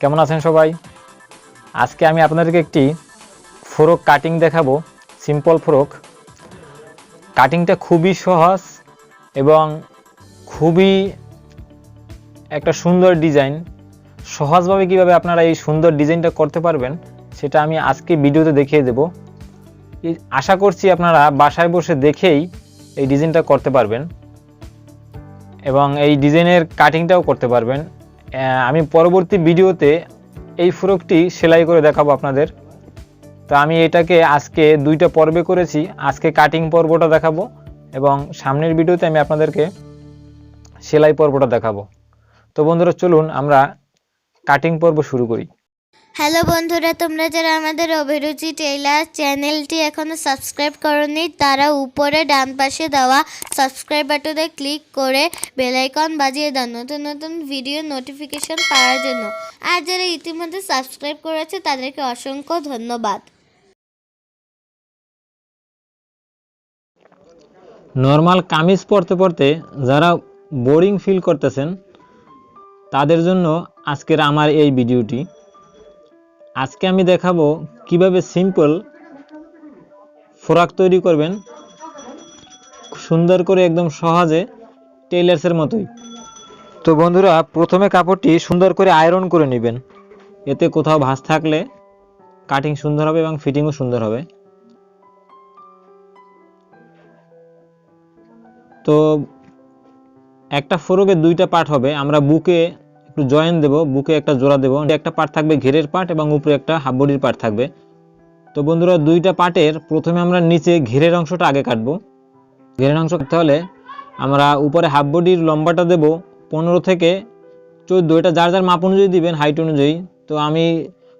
কেমন আছেন সবাই? আজকে আমি আপনাদেরকে একটি ফ্রক কাটিং দেখাবো সিম্পল ফ্রক। কাটিংটা খুবই সহজ এবং খুবই একটা সুন্দর ডিজাইন সহজভাবে কীভাবে আপনারা এই সুন্দর ডিজাইনটা করতে পারবেন, সেটা আমি আজকে ভিডিওতে দেখিয়ে দেব। আশা করছি আপনারা বাসায় বসে দেখেই এই ডিজাইনটা করতে পারবেন এবং এই ডিজাইনের কাটিংটাও করতে পারবেন। আমি পরবর্তী ভিডিওতে এই ফ্রকটি সেলাই করে দেখাবো আপনাদের। তো আমি এটাকে আজকে দুইটা পর্বে করেছি। আজকে কাটিং পর্বটা দেখাবো এবং সামনের ভিডিওতে আমি আপনাদেরকে সেলাই পর্বটা দেখাবো। তো বন্ধুরা, চলুন আমরা কাটিং পর্ব শুরু করি। হ্যালো বন্ধুরা, তোমরা যারা আমাদের অভিরুচি টেইলার চ্যানেলটি এখনও সাবস্ক্রাইব করনি, তারা উপরে ডান পাশে দেওয়া সাবস্ক্রাইব বাটনে ক্লিক করে বেল আইকন বাজিয়ে দাও, নতুন নতুন ভিডিও নোটিফিকেশন পাওয়ার জন্য। আর যারা ইতিমধ্যে সাবস্ক্রাইব করেছে, তাদেরকে অসংখ্য ধন্যবাদ। নর্মাল কামিজ পরতে পরতে যারা বোরিং ফিল করতেছেন, তাদের জন্য আজকের আমার এই ভিডিওটি। আজকে আমি দেখাবো কীভাবে সিম্পল ফ্রক তৈরি করবেন। সুন্দর করে একদম সহজে টেইলার্সের মতোই। তো বন্ধুরা, প্রথমে কাপড়টি সুন্দর করে আয়রন করে নেবেন। এতে কোথাও ভাঁজ থাকলে কাটিং সুন্দর হবে এবং ফিটিংও সুন্দর হবে। তো একটা ফ্রকে দুইটা পার্ট হবে। আমরা বুকে একটু জয়েন দেব, বুকে একটা জোড়া দেবো। একটা পার্ট থাকবে ঘেরের পার্ট এবং উপরে একটা হাফ বডির পার্ট থাকবে। তো বন্ধুরা, দুইটা পার্টের প্রথমে আমরা নিচে ঘেরের অংশটা আগে কাটবো। ঘেরের অংশ কাটতে হলে আমরা উপরে হাফ বডির লম্বাটা দেব পনেরো থেকে চোদ্দ। এটা যার যার মাপ অনুযায়ী দিবেন হাইট অনুযায়ী। তো আমি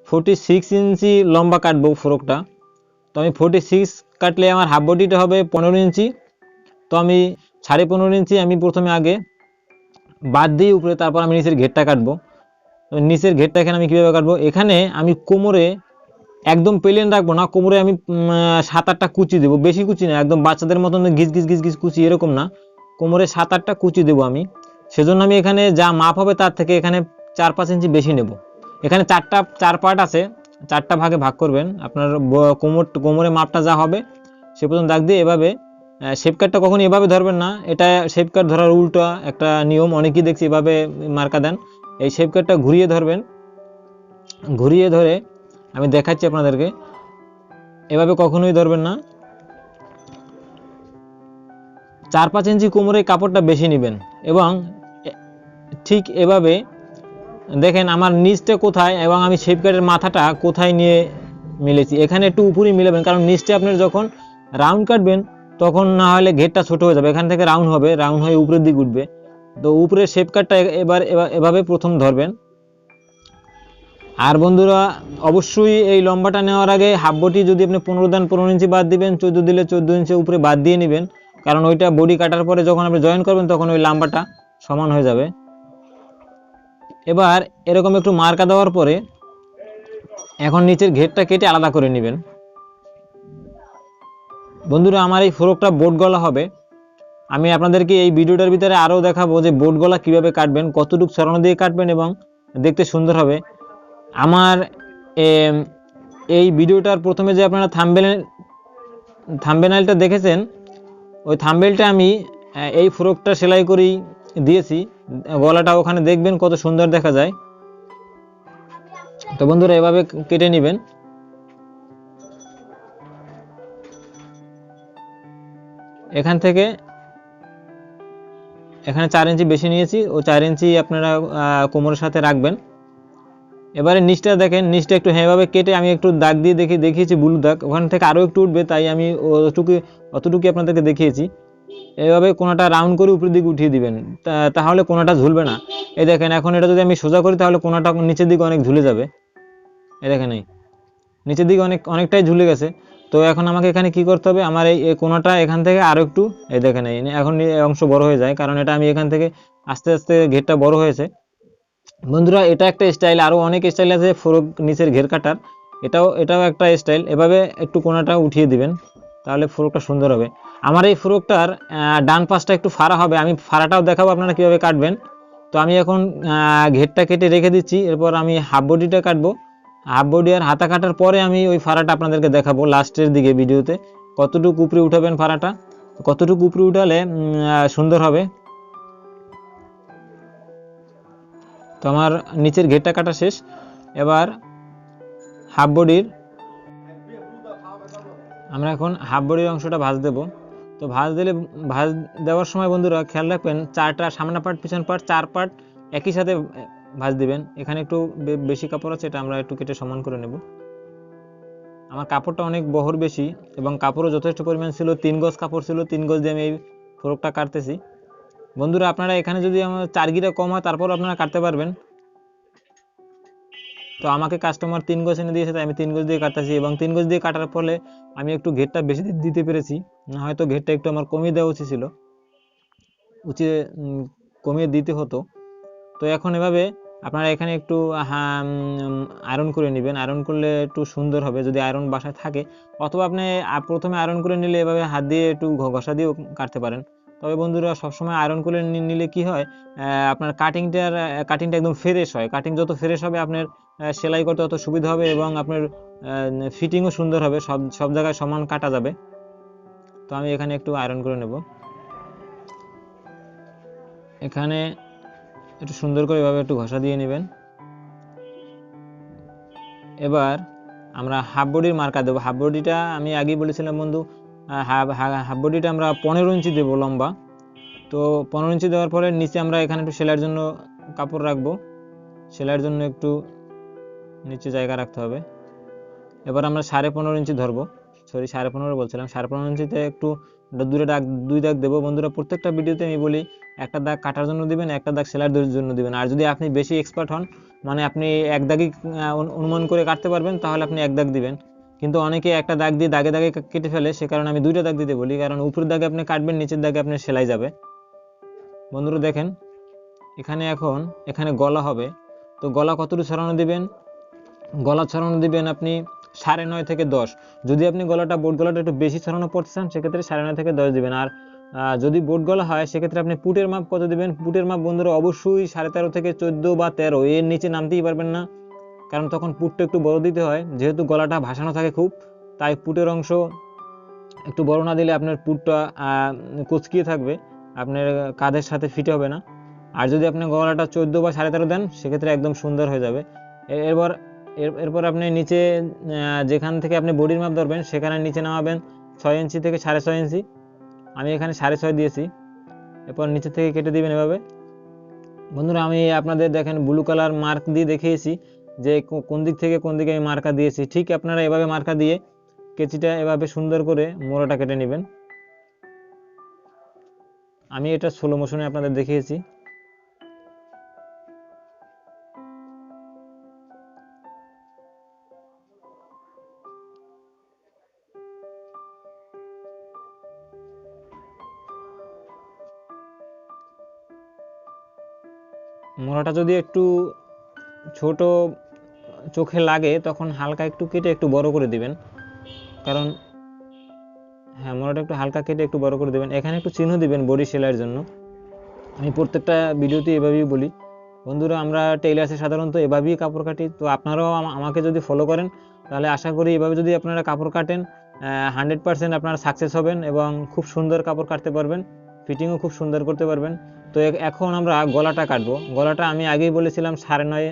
ফোর্টি সিক্স ইঞ্চি লম্বা কাটবো ফ্রকটা। তো আমি ফোর্টি সিক্স কাটলে আমার হাফ বডিটা হবে পনেরো ইঞ্চি। তো আমি সাড়ে পনেরো ইঞ্চি আমি প্রথমে আগে বাদ দিয়ে উপরে তারপর আমি নিচের ঘেরটা কাটবো। নিচের ঘেরটা এখানে আমি কীভাবে কাটবো? এখানে আমি কোমরে একদম প্লেন রাখব না, কোমরে আমি সাত আটটা কুচি দেবো। বেশি কুচি না, একদম বাচ্চাদের মতন ঘিস ঘিস ঘিস ঘিস কুচি এরকম না। কোমরে সাত আটটা কুচি দেবো আমি। সেজন্য আমি এখানে যা মাপ হবে তার থেকে এখানে চার পাঁচ ইঞ্চি বেশি নেব। এখানে চারটা, চার পার্ট আছে, চারটা ভাগে ভাগ করবেন। আপনার কোমর, কোমরে মাপটা যা হবে সে পর্যন্ত দাগ দিয়ে এভাবে শেপ কাটটা কখনো এভাবে ধরবেন না। এটা শেপ কাট ধরার উল্টো একটা নিয়ম, অনেকেই দেখছি এভাবে মার্কা দেন। এই শেপ কাটটা ঘুরিয়ে ধরবেন। ঘুরিয়ে ধরে আমি দেখাচ্ছি আপনাদেরকে। এভাবে কখনোই ধরবেন না। চার পাঁচ ইঞ্চি কোমরে কাপড়টা বেশি নেবেন এবং ঠিক এভাবে দেখেন আমার নিচটা কোথায় এবং আমি শেপ কাটের মাথাটা কোথায় নিয়ে মিলেছি। এখানে একটু উপরেই মিলাবেন, কারণ নিচটা আপনার যখন রাউন্ড কাটবেন তখন না হলে ঘেরটা ছোট হয়ে যাবে। এখান থেকে রাউন্ড হবে রাউন্ড হয়ে উপরের দিক উঠবে। তো উপরের শেপ কাটটা এবার এভাবে প্রথম ধরবেন। আর বন্ধুরা, অবশ্যই এই লম্বাটা নেওয়ার আগে হাফ বটি যদি আপনি পনেরো দেন পনেরো ইঞ্চি বাদ দিবেন, চোদ্দ দিলে চোদ্দ ইঞ্চি উপরে বাদ দিয়ে নেবেন। কারণ ওইটা বডি কাটার পরে যখন আপনি জয়েন করবেন, তখন ওই লম্বাটা সমান হয়ে যাবে। এবার এরকম একটু মার্কা দেওয়ার পরে এখন নিচের ঘেরটা কেটে আলাদা করে নেবেন। বন্ধুরা, আমার এই ফ্রকটা বোট গলা হবে। আমি আপনাদেরকে এই ভিডিওটার ভিতরে আরও দেখাবো যে বোট গলা কীভাবে কাটবেন, কতটুকু সরানো দিয়ে কাটবেন এবং দেখতে সুন্দর হবে। আমার এই ভিডিওটার প্রথমে যে আপনারা থাম্বেল, থাম্বেনাইলটা দেখেছেন, ওই থাম্বেলটা আমি এই ফ্রকটা সেলাই করেই দিয়েছি। গলাটা ওখানে দেখবেন কত সুন্দর দেখা যায়। তো বন্ধুরা, এভাবে কেটে নেবেন। এখান থেকে এখানে চার ইঞ্চি বেশি নিয়েছি। ও চার ইঞ্চি আপনারা কোমরের সাথে রাখবেন। এবারে নিচটা দেখেন, নিচটা একটু হ্যাঁভাবে কেটে আমি একটু দাগ দিয়ে দেখি, দেখিয়েছি বুলু দাগ। ওখান থেকে আরও একটু উঠবে, তাই আমি অতটুকু অতটুকু আপনাদেরকে দেখিয়েছি। এভাবে কোনাটা রাউন্ড করে উপরের দিকে উঠিয়ে দিবেন তাহলে কোনাটা ঝুলবে না। এই দেখেন, এখন এটা যদি আমি সোজা করি, তাহলে কোনাটা নিচের দিকে অনেক ঝুলে যাবে। এই দেখেন এই, নিচের দিকে অনেক, অনেকটাই ঝুলে গেছে। তো এখন আমাকে এখানে কি করতে হবে? আমার এই কোনাটা এখান থেকে আরও একটু, এই দেখে এই এখন অংশ বড় হয়ে যায়, কারণ এটা আমি এখান থেকে আস্তে আস্তে ঘেরটা বড় হয়েছে। বন্ধুরা, এটা একটা স্টাইল আরও অনেক স্টাইল আছে ফ্রক নিচের ঘের কাটার। এটাও এটাও একটা স্টাইল এভাবে একটু কোনাটা উঠিয়ে দিবেন, তাহলে ফ্রকটা সুন্দর হবে। আমার এই ফ্রকটার ডান পাশটা একটু ফাড়া হবে, আমি ফাড়াটাও দেখাবো আপনারা কীভাবে কাটবেন। তো আমি এখন ঘেরটা কেটে রেখে দিচ্ছি, এরপর আমি হাফ বডিটা কাটবো। হাফ বডি আর হাতা কাটার পরে আমি ওই ফাড়াটা আপনাদেরকে দেখাবো লাস্টের দিকে ভিডিওতে। কতটুকু উপরে উঠাবেন ফাড়াটা? কতটুকু উপরে উঠালে সুন্দর হবে? তো আমার নিচের ঘেরটা কাটা শেষ। এবার হাফ বডির আমরা এখন হাফ বডির অংশটা ভাজ দেব। তো ভাজ দিলে, ভাজ দেওয়ার সময় বন্ধুরা খেয়াল রাখবেন, চারটা সামনে পার্ট, পিছন পার্ট, চার পার্ট একই সাথে ভাজ দিবেন। এখানে একটু বেশি কাপড় আছে, এটা আমরা একটু কেটে সমান করে নেব। আমার কাপড়টা অনেক বহর বেশি এবং কাপড়ও যথেষ্ট পরিমাণ ছিল। তিন গজ কাপড় ছিল, তিন গজ দিয়ে আমি এই ফ্রকটা কাটতেছি। বন্ধুরা, আপনারা এখানে যদি আমার চার গিরা কম হয়, তারপর আপনারা কাটতে পারবেন। তো আমাকে কাস্টমার তিন গজ এনে দিয়েছে, তাই আমি তিন গজ দিয়ে কাটতেছি এবং তিন গজ দিয়ে কাটার ফলে আমি একটু ঘেরটা বেশি দিতে পেরেছি। না হয়তো ঘেরটা একটু আমার কমিয়ে দেওয়া উচিত ছিল। উচিত কমিয়ে দিতে হতো। তো এখন এভাবে আপনারা এখানে একটু আয়রন করে নেবেন। আয়রন করলে একটু সুন্দর হবে যদি আয়রন বাসায় থাকে। অথবা আপনি প্রথমে আয়রন করে নিলে এভাবে হাত দিয়ে একটু ঘষা দিয়েও কাটতে পারেন। তবে বন্ধুরা সবসময় আয়রন করে নিলে কি হয় আপনার কাটিংটার কাটিংটা একদম ফ্রেশ হয়। কাটিং যত ফ্রেশ হবে আপনার সেলাই করতে তত সুবিধা হবে এবং আপনার ফিটিংও সুন্দর হবে। সব সব জায়গায় সমান কাটা যাবে। তো আমি এখানে একটু আয়রন করে নেব। এখানে একটু সুন্দর করে এভাবে একটু ঘষা দিয়ে নেবেন। এবার আমরা হাফ বডির মার্কা দেবো। হাফ বডিটা আমি আগেই বলেছিলাম বন্ধু হাফ বডিটা আমরা পনেরো ইঞ্চি দেবো লম্বা। তো পনেরো ইঞ্চি দেওয়ার পরে নিচে আমরা এখানে একটু সেলাইয়ের জন্য কাপড় রাখব। সেলাইয়ের জন্য একটু নিচে জায়গা রাখতে হবে। এবার আমরা সাড়ে পনেরো ইঞ্চি ধরবো। সরি, সাড়ে পনেরো বলছিলাম। সাড়ে পনেরো ইঞ্চিতে একটু দূরে দাগ, দুই দাগ দেবো। বন্ধুরা, প্রত্যেকটা ভিডিওতে আমি বলি, একটা দাগ কাটার জন্য দিবেন, একটা দাগ সেলাইয়ের জন্য দিবেন। আর যদি আপনি বেশি এক্সপার্ট হন মানে আপনি এক দাগই অনুমান করে কাটতে পারবেন, তাহলে আপনি এক দাগ দিবেন। কিন্তু অনেকে একটা দাগ দিয়ে দাগে দাগে কেটে ফেলে, সে কারণে আমি দুইটা দাগ দিতে বলি, কারণ উপরের দাগে আপনি কাটবেন, নিচের দাগে আপনার সেলাই যাবে। বন্ধুরা, দেখেন, এখানে এখন, এখানে গলা হবে। তো গলা কতটুকু ছড়ানো দিবেন? গলা ছড়ানো দিবেন আপনি সাড়ে নয় থেকে দশ। যদি আপনি গলাটা, বোট গলাটা একটু বেশি ছড়ানো পড়তে চান, সেক্ষেত্রে সাড়ে নয় থেকে দশ দিবেন। আর যদি বোট গলা হয়, সেক্ষেত্রে আপনি পুটের মাপ কত দিবেন? পুটের মাপ বন্ধুরা অবশ্যই সাড়ে তেরো থেকে চোদ্দ বা তেরো। এর নিচে নামতেই পারবেন না, কারণ তখন পুটটা একটু বড় দিতে হয়। যেহেতু গলাটা ভাসানো থাকে খুব, তাই পুটের অংশ একটু বড় না দিলে আপনার পুটটা কুচকিয়ে থাকবে। আপনার কাঁধের সাথে ফিটে হবে না। আর যদি আপনি গলাটা চোদ্দ বা সাড়ে তেরো দেন, সেক্ষেত্রে একদম সুন্দর হয়ে যাবে। এরপর এর- এরপর আপনি নিচে যেখান থেকে আপনি বডির মাপ ধরবেন, সেখানে নিচে নামাবেন ছয় ইঞ্চি থেকে সাড়ে ছয় ইঞ্চি। আমি এখানে সাড়ে ছয় দিয়েছি। এরপর নিচে থেকে কেটে দিবেন এভাবে। বন্ধুরা, আমি আপনাদের দেখেন ব্লু কালার মার্ক দিয়ে দেখিয়েছি যে কোন দিক থেকে কোন দিকে আমি মার্কা দিয়েছি। ঠিক আপনারা এভাবে মার্কা দিয়ে কেচিটা এভাবে সুন্দর করে মোড়াটা কেটে নেবেন। আমি এটা স্লো মোশনে আপনাদের দেখিয়েছি। মোড়াটা যদি একটু ছোট চোখে লাগে, তখন হালকা একটু কেটে একটু বড় করে দিবেন। কারণ হ্যাঁ মোড়াটা একটু হালকা কেটে একটু বড় করে দিবেন। এখানে একটু চিহ্ন দিবেন বডি সেলাইয়ের জন্য। আমি প্রত্যেকটা ভিডিওতে এভাবেই বলি। বন্ধুরা, আমরা টেইলার্সে সাধারণত, এভাবেই কাপড় কাটি। তো আপনারাও আমাকে যদি ফলো করেন, তাহলে আশা করি এভাবে যদি আপনারা কাপড় কাটেন হান্ড্রেড পার্সেন্ট আপনারা সাকসেস হবেন এবং খুব সুন্দর কাপড় কাটতে পারবেন ফিটিংও খুব সুন্দর করতে পারবেন। তো এখন আমরা গলাটা কাটবো। গলাটা আমি আগেই বলেছিলাম সাড়ে নয়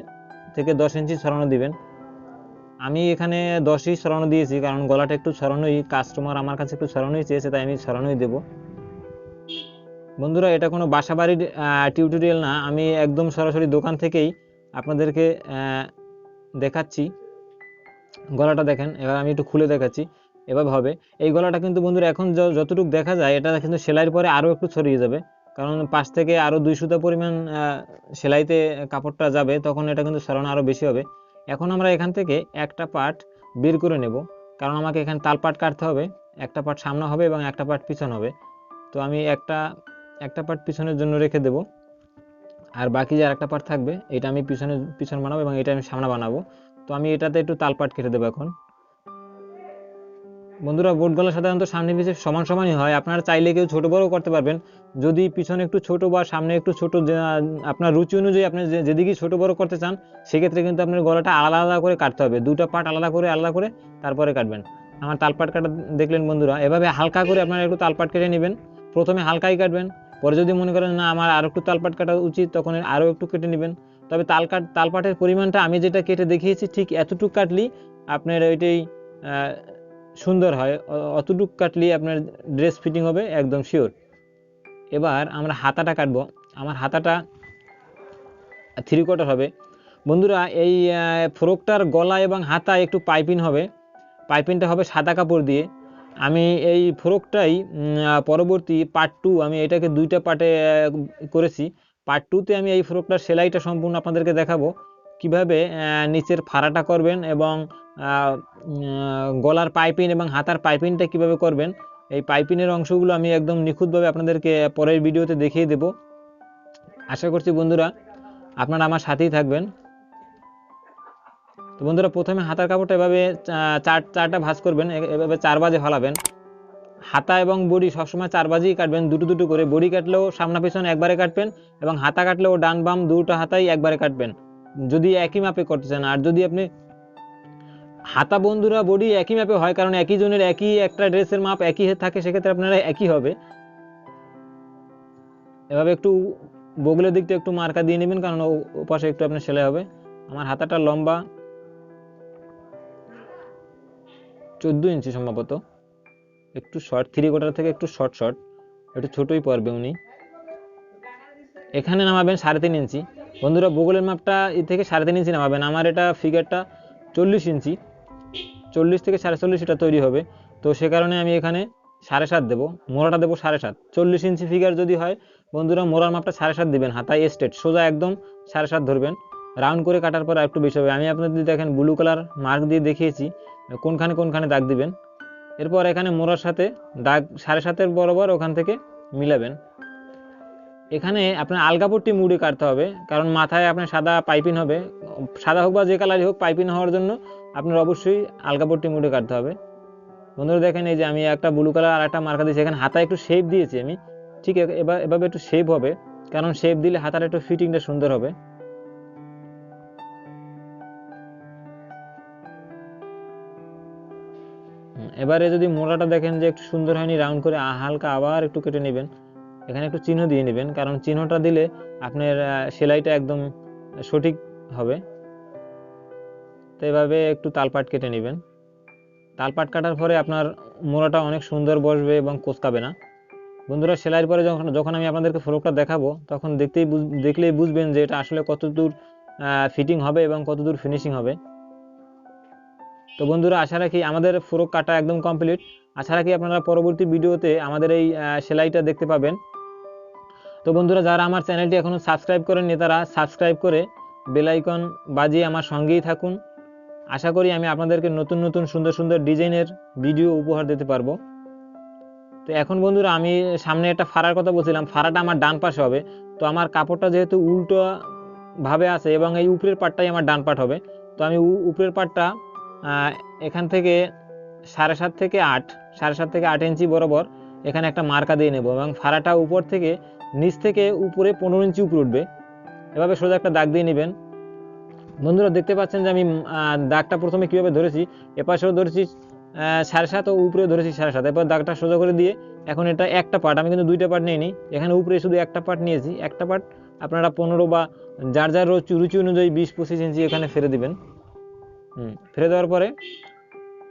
থেকে দশ ইঞ্চি ছড়ানো দিবেন। আমি এখানে দশই ছড়ানো দিয়েছি, কারণ গলাটা একটু ছড়ানোই কাস্টমার আমার কাছে একটু ছড়ানোই চেয়েছে, তাই আমি ছড়ানোই দেবো। বন্ধুরা, এটা কোনো বাসা বাড়ির টিউটোরিয়াল না। আমি একদম সরাসরি দোকান থেকেই আপনাদেরকে দেখাচ্ছি। গলাটা দেখেন, এবার আমি একটু খুলে দেখাচ্ছি, এভাবে হবে। এই গলাটা কিন্তু বন্ধুরা, এখন যতটুকু দেখা যায়, এটা কিন্তু সেলাইয়ের পরে আরও একটু ছড়িয়ে যাবে। কারণ পাশ থেকে আরও দুই সুতা পরিমাণ সেলাইতে কাপড়টা যাবে, তখন এটা কিন্তু ছড়ানো আরও বেশি হবে। এখন আমরা এখান থেকে একটা পার্ট বের করে নেব, কারণ আমাকে এখানে তাল পাট কাটতে হবে, একটা পার্ট সামনে হবে এবং একটা পার্ট পিছন হবে। তো আমি একটা একটা পার্ট পিছনের জন্য রেখে দেব, আর বাকি যে আরেকটা পার্ট থাকবে, এটা আমি পিছনে, পিছন বানাবো এবং এটা আমি সামনে বানাবো। তো আমি এটাতে একটু তাল পাট কেটে দেবো এখন। বন্ধুরা বোট গলা সাধারণত সামনে পিছিয়ে সমান সমানই হয়। আপনারা চাইলে কেউ ছোটো বড় করতে পারবেন। যদি পিছনে একটু ছোট বা সামনে একটু ছোট আপনার রুচি অনুযায়ী আপনি যে- যেদিকে ছোট বড় করতে চান, সেক্ষেত্রে কিন্তু আপনার গলাটা আলাদা আলাদা করে কাটতে হবে। দুটো পার্ট আলাদা করে আলাদা করে তারপরে কাটবেন। আমার তালপাট কাটা দেখলেন বন্ধুরা। এভাবে হালকা করে আপনারা একটু তালপাট কেটে নেবেন। প্রথমে হালকাই কাটবেন। পরে যদি মনে করেন, না, আমার আরও একটু তালপাট কাটা উচিত তখন আরও একটু কেটে নেবেন। তবে তাল কাট তালপাটের পরিমাণটা আমি যেটা কেটে দেখিয়েছি, ঠিক এতটুকু কাটলি আপনার ওইটাই সুন্দর হয়। অতটুক কাটলেই আপনার ড্রেস ফিটিং হবে একদম শিওর এবার আমরা হাতাটা কাটবো। আমার হাতাটা থ্রি কোয়ার্টার হবে। বন্ধুরা, এই ফ্রকটার গলা এবং হাতা একটু পাইপিং হবে। পাইপিংটা হবে সাদা কাপড় দিয়ে। আমি এই ফ্রকটাই পরবর্তী পার্ট টু আমি এটাকে দুইটা পার্টে করেছি। পার্ট টুতে আমি এই ফ্রকটার সেলাইটা সম্পূর্ণ আপনাদেরকে দেখাবো। কীভাবে নিচের ফাড়াটা করবেন এবং গলার পাইপিং এবং হাতার পাইপিংটা কীভাবে করবেন, এই পাইপিংয়ের অংশগুলো আমি একদম নিখুঁতভাবে আপনাদেরকে পরের ভিডিওতে দেখিয়ে দেব। আশা করছি বন্ধুরা, আপনারা আমার সাথেই থাকবেন। তো বন্ধুরা, প্রথমে হাতার কাপড়টা এভাবে চার, চারটা ভাঁজ করবেন এভাবে চার বাজে ফালাবেন। হাতা এবং বডি সবসময় চার বাজেই কাটবেন, দুটো দুটো করে। বডি কাটলেও সামনা পিছনে একবারে কাটবেন এবং হাতা কাটলেও ডান বাম দুটো হাতাই একবারে কাটবেন। যদি একই মাপে করতে চান, আর যদি আপনি হাতা বন্ধুরা বডি একই মাপে হয়, কারণ একই জনের একই একটা ড্রেসের মাপ একই থাকে, সেক্ষেত্রে আপনারা একই হবে। এভাবে একটু বগলের দিকটা একটু মার্কা দিয়ে নেবেন, কারণ ও পাশে একটু আপনার সেলাই হবে। আমার হাতাটা লম্বা। চোদ্দ ইঞ্চি সম্ভবত। একটু শর্ট থ্রি কোটার থেকে একটু শর্ট শর্ট একটু ছোটই পড়বে উনি। এখানে নামাবেন সাড়ে তিন ইঞ্চি। বন্ধুরা বগলের মাপটা এ থেকে সাড়ে তিন ইঞ্চি নামাবেন। আমার এটা ফিগারটা চল্লিশ ইঞ্চি। চল্লিশ থেকে সাড়ে চল্লিশ এটা তৈরি হবে। তো সে কারণে আমি এখানে সাড়ে সাত দেবো। মোড়াটা দেবো সাড়ে সাত। চল্লিশ ইঞ্চি ফিগার যদি হয়, বন্ধুরা, মোড়ার মাপটা সাড়ে সাত দেবেন। হাতায় স্ট্রেট সোজা একদম সাড়ে সাত ধরবেন। রাউন্ড করে কাটার পর একটু বেশি হবে। আমি আপনাদের দেখেন ব্লু কালার মার্ক দিয়ে দেখিয়েছি, কোনখানে কোনখানে দাগ দিবেন। এরপর এখানে মোড়ার সাথে দাগ সাড়ে সাতের বরাবর ওখান থেকে মিলাবেন। এখানে আপনার আলগাপট্টি মুড়ে কাটতে হবে, কারণ মাথায় আপনার সাদা পাইপিং হবে। সাদা হোক বা যে কালারই হোক, পাইপিং হওয়ার জন্য আপনার অবশ্যই আলগাপট্টি মুড়ে কাটতে হবে। বন্ধুরা দেখেন এই যে আমি একটা ব্লু কালার আর একটা মার্কা দিয়েছি, এখানে হাতায় একটু শেপ দিয়েছি আমি। ঠিক এবার এভাবে একটু শেপ হবে, কারণ শেপ দিলে হাতার একটু ফিটিংটা সুন্দর হবে। এবারে যদি মোড়াটা দেখেন যে একটু সুন্দর হয়নি রাউন্ড করে হালকা আবার একটু কেটে নেবেন। এখানে একটু চিহ্ন দিয়ে নেবেন, কারণ চিহ্নটা দিলে আপনার সেলাইটা একদম সঠিক হবে। তো এভাবে একটু তালপাট কেটে নেবেন। তালপাট কাটার পরে আপনার মোড়াটা অনেক সুন্দর বসবে এবং কোচকাবে না। বন্ধুরা, সেলাইয়ের পরে যখন যখন আমি আপনাদেরকে ফ্রকটা দেখাবো, তখন দেখতেই দেখলেই বুঝবেন যে এটা আসলে কতদূর ফিটিং হবে এবং কতদূর ফিনিশিং হবে। তো বন্ধুরা, আশা রাখি আমাদের ফ্রক কাটা একদম কমপ্লিট আশা রাখি আপনারা পরবর্তী ভিডিওতে আমাদের এই সেলাইটা দেখতে পাবেন। তো বন্ধুরা, যারা আমার চ্যানেলটি এখনও সাবস্ক্রাইব করেননি, তারা সাবস্ক্রাইব করে বেলাইকন বাজিয়ে আমার সঙ্গেই থাকুন। আশা করি আমি আপনাদেরকে নতুন নতুন সুন্দর সুন্দর ডিজাইনের ভিডিও উপহার দিতে পারব। তো এখন বন্ধুরা, আমি সামনে একটা ফাড়ার কথা বলছিলাম, ফাড়াটা আমার ডান পাশে হবে। তো আমার কাপড়টা যেহেতু উল্টো ভাবে আছে এবং এই উপরের পাটটাই আমার ডান পাট হবে। তো আমি উপরের পাটটা এখান থেকে সাড়ে সাত থেকে আট, সাড়ে সাত থেকে আট ইঞ্চি বরাবর এখানে একটা মার্কা দিয়ে নেব এবং ফাড়াটা উপর থেকে নিচ থেকে উপরে পনেরো ইঞ্চি উপরে উঠবে। এভাবে সোজা একটা দাগ দিয়ে নেবেন। বন্ধুরা, দেখতে পাচ্ছেন যে আমি দাগটা প্রথমে কীভাবে ধরেছি? এপাশেও ধরেছি সাড়ে সাত ও উপরে ধরেছি সাড়ে সাত। এরপর দাগটা সোজা করে দিয়ে এখন এটা একটা পার্ট, আমি কিন্তু দুইটা পার্ট নিইনি। এখানে উপরে শুধু একটা পার্ট নিয়েছি। একটা পার্ট আপনারা পনেরো বা যার যার রুচি রুচি অনুযায়ী বিশ, পঁচিশ ইঞ্চি এখানে ফেলে দিবেন। হুম, ফেলে দেওয়ার পরে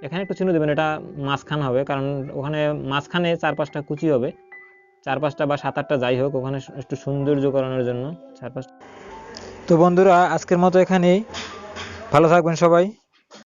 এখানে একটু চিহ্ন দেবেন, এটা মাঝখান হবে, কারণ ওখানে মাঝখানে চার পাঁচটা কুচি হবে। চার পাঁচটা বা সাত আটটা যাই হোক, ওখানে একটু সৌন্দর্য করানোর জন্য চার পাঁচটা তো বন্ধুরা, আজকের মতো এখানেই। ভালো থাকবেন সবাই।